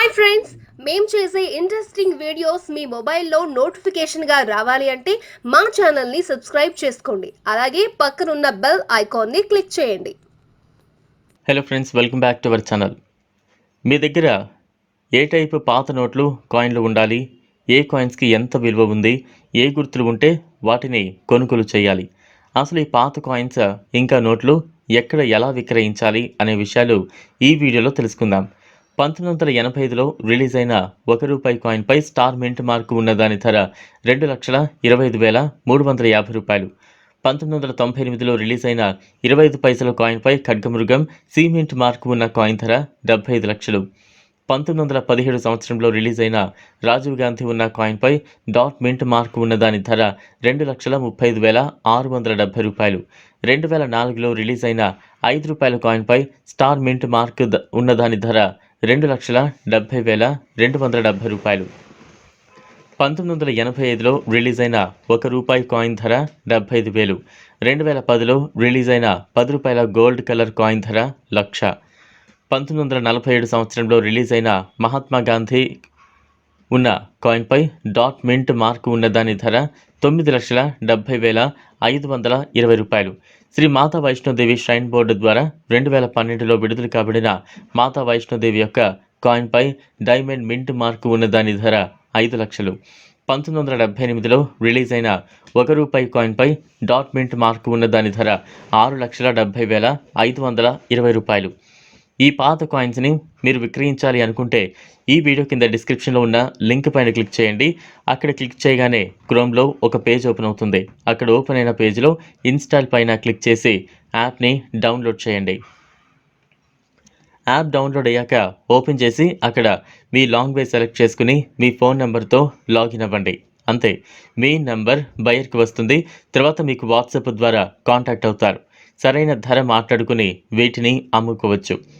Hi friends మేము చేసే interesting videos మీ మొబైల్లో నోటిఫికేషన్గా రావాలి అంటే మా ఛానల్ని సబ్స్క్రైబ్ చేసుకోండి. అలాగే పక్కనున్న బెల్ ఐకాన్ని క్లిక్ చేయండి. Hello friends welcome back to our channel మీ దగ్గర ఏ టైపు పాత నోట్లు కాయిన్లు ఉండాలి? ఏ కాయిన్స్కి ఎంత విలువ ఉంది? ఏ గుర్తులు ఉంటే వాటిని కొనుగోలు చేయాలి? అసలు ఈ పాత కాయిన్స్ ఇంకా నోట్లు ఎక్కడ ఎలా విక్రయించాలి? అనే విషయాలు ఈ వీడియోలో తెలుసుకుందాం. పంతొమ్మిది వందల ఎనభై ఐదులో రిలీజ్ అయిన ఒక రూపాయి కాయిన్పై స్టార్ మింట్ మార్కు ఉన్న దాని ధర రెండు లక్షల ఇరవై ఐదు వేల మూడు వందల యాభై రూపాయలు. పంతొమ్మిది వందల తొంభై ఎనిమిదిలో రిలీజ్ అయిన ఇరవై ఐదు పైసల కాయిన్పై ఖడ్గమృగం సిమెంట్ మార్కు ఉన్న కాయిన్ ధర డెబ్బై ఐదు లక్షలు. పంతొమ్మిది వందల పదిహేడు సంవత్సరంలో రిలీజ్ అయిన రాజీవ్ గాంధీ ఉన్న కాయిన్పై డాట్ మింట్ మార్కు ఉన్న దాని ధర రెండు లక్షల ముప్పై ఐదు వేల ఆరు వందల డెబ్బై రూపాయలు. రెండు వేల నాలుగులో రిలీజ్ అయిన ఐదు రూపాయల కాయిన్పై స్టార్ మింట్ మార్క్ ద- ఉన్న దాని ధర రెండు లక్షల డెబ్బై వేల రెండు వందల డెబ్బై రూపాయలు. పంతొమ్మిది వందల ఎనభై ఐదులో రిలీజ్ అయిన ఒక రూపాయి కాయిన్ ధర డెబ్బై ఐదు వేలు. రెండు వేల పదిలో రిలీజ్ అయిన పది రూపాయల గోల్డ్ కలర్ కాయిన్ ధర లక్ష. పంతొమ్మిది వందల నలభై ఏడు సంవత్సరంలో రిలీజ్ అయిన మహాత్మా గాంధీ ఉన్న కాయిన్పై డాట్ మింట్ మార్క్ ఉన్న దాని ధర తొమ్మిది లక్షల డెబ్బై వేల ఐదు వందల ఇరవై రూపాయలు. శ్రీ మాతా వైష్ణోదేవి ష్రైన్ బోర్డు ద్వారా రెండు వేల పన్నెండులో విడుదల కాబడిన మాతా వైష్ణోదేవి యొక్క కాయిన్పై డైమండ్ మింట్ మార్కు ఉన్న దాని ధర ఐదు లక్షలు. పంతొమ్మిది వందల డెబ్బై ఎనిమిదిలో రిలీజ్ అయిన ఒక రూపాయి కాయిన్పై డాట్ మింట్ మార్కు ఉన్న దాని ధర ఆరు లక్షల డెబ్బై వేల ఐదు వందల ఇరవై రూపాయలు. ఈ పాత కాయిన్స్ని మీరు విక్రయించాలి అనుకుంటే ఈ వీడియో కింద డిస్క్రిప్షన్లో ఉన్న లింక్ పైన క్లిక్ చేయండి. అక్కడ క్లిక్ చేయగానే క్రోమ్లో ఒక పేజ్ ఓపెన్ అవుతుంది. అక్కడ ఓపెన్ అయిన పేజ్లో ఇన్స్టాల్ పైన క్లిక్ చేసి యాప్ని డౌన్లోడ్ చేయండి. యాప్ డౌన్లోడ్ అయ్యాక ఓపెన్ చేసి అక్కడ మీ లాంగ్వేజ్ సెలెక్ట్ చేసుకుని మీ ఫోన్ నెంబర్తో లాగిన్ అవ్వండి. అంతే. మీ నెంబర్ బయర్కి వస్తుంది. తర్వాత మీకు వాట్సాప్ ద్వారా కాంటాక్ట్ అవుతారు. సరైన ధర మాట్లాడుకుని వీటిని అమ్ముకోవచ్చు.